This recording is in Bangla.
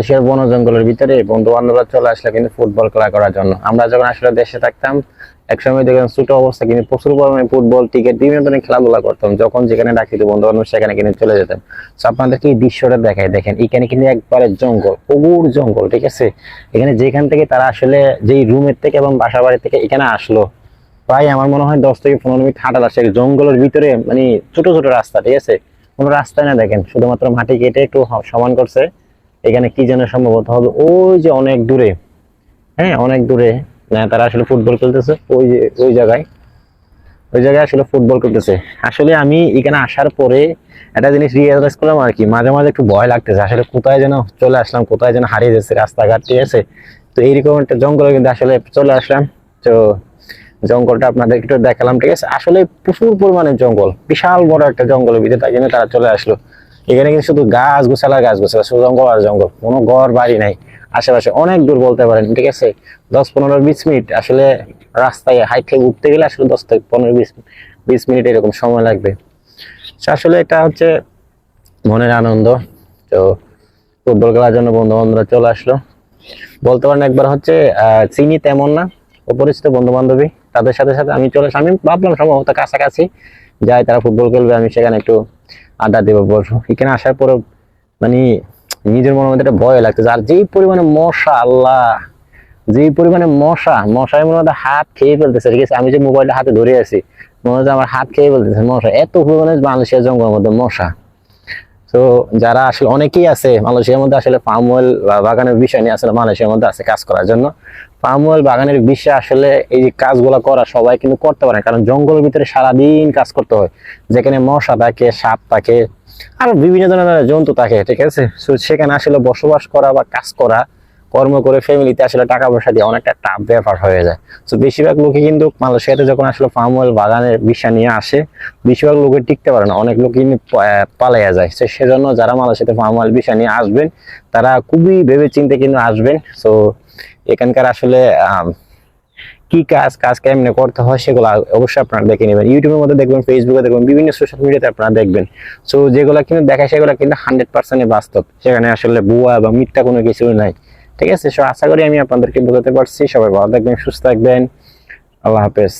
মালয়েশিয়ার বন জঙ্গলের ভিতরে বন্ধু বান্ধবরা চলে আসলে কিন্তু ফুটবল খেলা করার জন্য। আমরা যখন আসলে দেশে থাকতাম, একসময় দেখলাম ছোট অবস্থা কিন্তু প্রচুর পরিমাণে ফুটবল, ক্রিকেট বিভিন্ন ধরনের খেলাধুলা করতাম। যখন যেখানে ডাকিত বন্ধু বান্ধব সেখানে কিন্তু চলে যেতাম। তো আপনাদেরকে এই দৃশ্যটা দেখাই, দেখেন, এখানে কিন্তু একবারে জঙ্গল, প্রবুর জঙ্গল, ঠিক আছে? এখানে যেখান থেকে তারা আসলে যেই রুমের থেকে এবং বাসা বাড়ি থেকে এখানে আসলো, প্রায় আমার মনে হয় দশ থেকে পনেরো মিনিট হাঁটা এই জঙ্গলের ভিতরে মানে ছোট ছোট রাস্তা, ঠিক আছে? কোনো রাস্তায় না দেখেন, শুধুমাত্র মাটি কেটে একটু সমান করছে। এখানে কি যেন সম্ভবত হবে? ওই যে অনেক দূরে। হ্যাঁ অনেক দূরে। না, তারা আসলে ফুটবল খেলতেছে। ওই যে, ওই জায়গায়। ওই জায়গায় আসলে ফুটবল করতেছে আসলে আমি এখানে আসার পরে একটা জিনিস রিয়েলাইজ করলাম আর কি। মাঝে মাঝে একটু ভয় লাগতেছে। আসলে কোথায় যেন চলে আসলাম, কোথায় যেন হারিয়ে যাচ্ছে রাস্তাঘাট, ঠিক আছে? তো এইরকম একটা জঙ্গলে কিন্তু আসলে চলে আসলাম। তো জঙ্গলটা আপনাদের একটু দেখালাম, ঠিক আছে? আসলে প্রচুর পরিমাণে জঙ্গল। বিশাল বড় একটা জঙ্গলের ভিতরে তাই জন্য তারা চলে আসলো। এখানে কিন্তু শুধু গাছ গোছালা গাছ গোছালা শুধু জঙ্গল আর জঙ্গল। কোনো ঘর, বাড়ি নাই। আশেপাশে অনেক দূর বলতে পারেন, ঠিক আছে? দশ পনেরো বিশ মিনিট আসলে রাস্তায় হাইট থেকে উঠতে গেলে আসলে দশ থেকে পনেরো বিশ বিশ মিনিট এরকম সময় লাগবে। আসলে এটা হচ্ছে মনের আনন্দ। তো ফুটবল খেলার জন্য বন্ধু বান্ধবরা চলে আসলো। বলতে পারেন একবার হচ্ছে চিনি তেমন না, অপরিচিত বন্ধু বান্ধবী তাদের সাথে সাথে আমি চলে। আমি ভাবলাম সম্ভবত কাছাকাছি যাই, তারা ফুটবল খেলবে, আমি সেখানে একটু আড্ডা দেবো বসবো এখানে আসার পরে মানে নিজের মনের মধ্যে ভয় লাগতেছে। আর যেই পরিমাণে মশা, আল্লাহ যে পরিমাণে মশা মশায় মনে হয় হাত খেয়ে ফেলতেছে, ঠিক আছে? আমি যে মোবাইলটা হাতে ধরে আছি, মনে হচ্ছে আমার হাত খেয়ে ফেলতেছে মশা। এত পরিমাণে মানুষের জঙ্গলের মধ্যে মশা। তো যারা আসলে অনেকেই আছে মালয়েশিয়ার মধ্যে আসলে পাম অয়েল বাগানের বিষয় নিয়ে আসলে মালয়েশিয়ার মধ্যে আছে কাজ করার জন্য। পাম অয়েল বাগানের বিষয়ে আসলে এই যে কাজগুলো করা সবাই কিন্তু করতে পারে। কারণ জঙ্গলের ভিতরে সারাদিন কাজ করতে হয়। যেখানে মশা থাকে, সাপ থাকে, আর বিভিন্ন ধরনের জন্তু থাকে, ঠিক আছে? সেখানে আসলে বসবাস করা বা কাজ করা কর্ম করে ফ্যামিলিতে আসলে টাকা পয়সা দিয়ে অনেকটা টাফ ব্যাপার হয়ে যায়। তো বেশিরভাগ লোকে কিন্তু মালয়েশিয়াতে যখন আসলে পাম অয়েল বাগানের বিষয় নিয়ে আসে, বেশিরভাগ লোকে টিকতে পারে না। অনেক লোক কিন্তু পালাইয়া যায়। তো সেজন্য যারা মালয়েশিয়াতে পাম অয়েল বিষয় নিয়ে আসবেন, তারা খুবই ভেবে চিন্তে কিন্তু আসবেন। তো এখানকার আসলে কি কাজ কাজ কেমনে করতে হয় সেগুলো অবশ্যই আপনারা দেখে নেবেন। ইউটিউবের মধ্যে দেখবেন ফেসবুকে দেখবেন, বিভিন্ন সোশ্যাল মিডিয়াতে আপনারা দেখবেন। সো যেগুলো কিন্তু দেখায় সেগুলো কিন্তু হান্ড্রেড পার্সেন্ট বাস্তব। সেখানে আসলে ভুয়া বা মিথ্যা কোনো কিছু নাই। ঠিক আছে? সো আশা করি আমি আপনাদেরকে বোঝাতে পারছি। সবাই ভালো থাকবেন, সুস্থ থাকবেন। আল্লাহ হাফেজ।